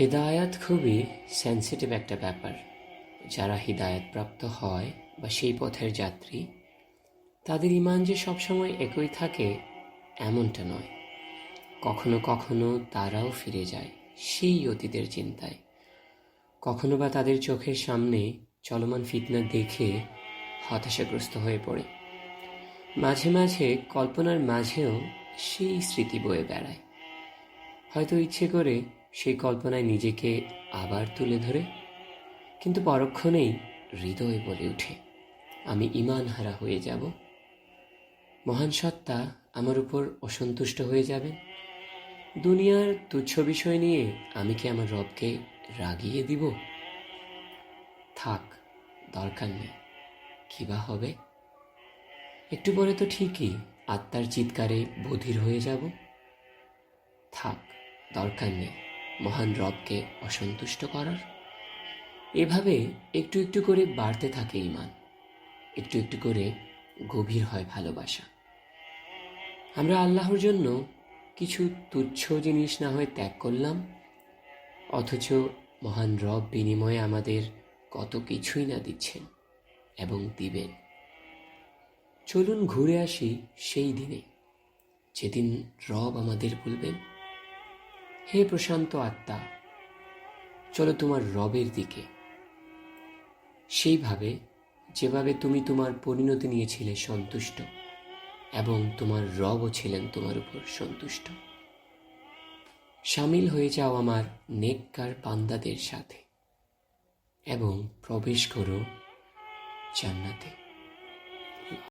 হেদায়াত খুবই সেন্সিটিভ একটা ব্যাপার। যারা হৃদায়ত প্রাপ্ত হয় বা সেই পথের যাত্রী, তাদের ইমান যে সবসময় একই থাকে, এমনটা নয়। কখনো কখনো তারাও ফিরে যায় সেই অতীতের চিন্তায়। কখনো বা তাদের চোখের সামনে চলমান ফিতনা দেখে হতাশাগ্রস্ত হয়ে পড়ে। মাঝে মাঝে কল্পনার মাঝেও সেই স্মৃতি বয়ে বেড়ায়। হয়তো ইচ্ছে করে সেই কল্পনায় নিজেকে আবার তুলে ধরে, কিন্তু পরক্ষণেই হৃদয় বলে ওঠে, আমি ইমান হারা হয়ে যাব। মহান সত্তা আমার উপর অসন্তুষ্ট হয়ে যাবেন দুনিয়ার তুচ্ছ বিষয় নিয়ে আমি কি আমার রবকে রাগিয়ে দিব? থাক, দরকার নেই, কি বা হবে? একটু পরে তো ঠিকই আত্মার চিৎকারে বধির হয়ে যাব। থাক, দরকার নেই। মহান রবকে অসন্তুষ্ট করার? এভাবে একটু একটু করে বাড়তে থাকে ইমান। একটু একটু করে গভীর হয় ভালোবাসা। আমরা আল্লাহর জন্য কিছু তুচ্ছ জিনিস না হয় ত্যাগ করলাম, অথচ মহান রব বিনিময়ে আমাদের কত কিছুই না দিচ্ছেন এবং দিবেন। চলুন ঘুরে আসি সেই দিনে, যেদিন রব আমাদের বলবেন হে প্রশান্ত আত্মা, চলো তোমার রবের দিকে। সেইভাবে, যেভাবে তুমি তোমার পরিণতি নিয়েছিলে সন্তুষ্ট, এবং তোমার রবও ছিলেন তোমার উপর সন্তুষ্ট। সামিল হয়ে যাও আমার নেককার পান্দাদের সাথে, এবং প্রবেশ করো জান্নাতে।